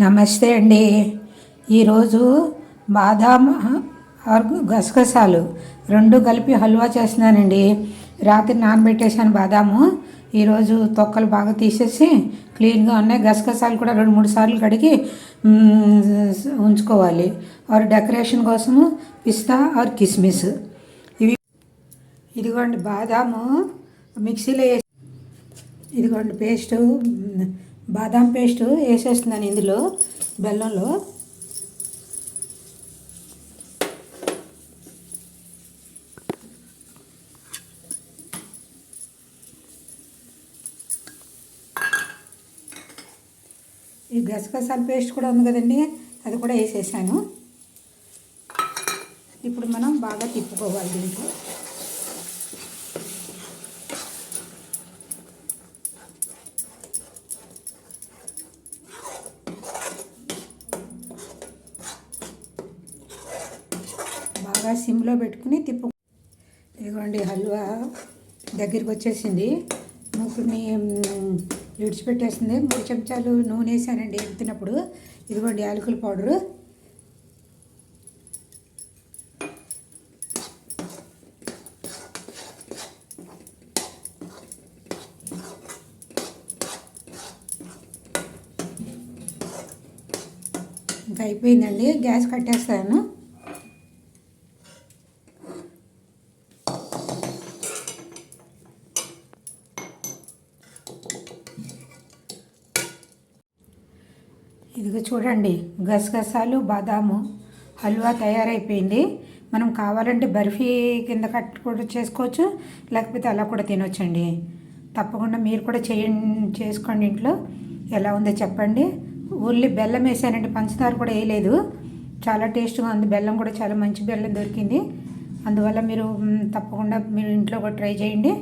నమస్తే అండి. ఈరోజు బాదాం ఆర్ గసగసాలు రెండు కలిపి హల్వా చేస్తున్నానండి. రాత్రి నానబెట్టేసాను బాదాము. ఈరోజు తొక్కలు బాగా తీసేసి క్లీన్గా ఉన్నాయి. గసగసాలు కూడా రెండు మూడు సార్లు కడిగి ఉంచుకోవాలి. ఆరు డెకరేషన్ కోసము పిస్తా ఆర్ కిస్మిస్. ఇవి ఇదిగోండి బాదాము మిక్సీలో వేసి ఇదిగోండి పేస్టు బాదాం పేస్ట్ వేసేస్తున్నాను ఇందులో బెల్లంలో. ఈ గసగసాల పేస్ట్ కూడా ఉంది కదండి అది కూడా వేసేసాను. ఇప్పుడు మనం బాగా తిప్పుకోవాలి దీంట్లో. బాగా సిమ్లో పెట్టుకుని తిప్పు. ఇదిగోండి హల్వా దగ్గరికి వచ్చేసింది. మూకుని విడిచిపెట్టేసింది మూడు చెంచాలు నూనె వేసానండి ఎత్తినప్పుడు ఇదిగోండి యాలకుల పౌడరు. ఇంకా అయిపోయిందండి. గ్యాస్ కట్టేస్తాను. ఇదిగో చూడండి గసగసాలు బాదాము హల్వా తయారైపోయింది. మనం కావాలంటే బర్ఫీ కింద కట్ కూడా చేసుకోవచ్చు లేకపోతే అలా కూడా తినొచ్చండి. తప్పకుండా మీరు కూడా చేయండి చేసుకోండి ఇంట్లో. ఎలా ఉందో చెప్పండి. ఓన్లీ బెల్లం వేసానండి పంచదార కూడా వేయలేదు. చాలా టేస్ట్గా ఉంది బెల్లం కూడా చాలా మంచి బెల్లం దొరికింది. అందువల్ల మీరు తప్పకుండా మీరు ఇంట్లో కూడా ట్రై చేయండి.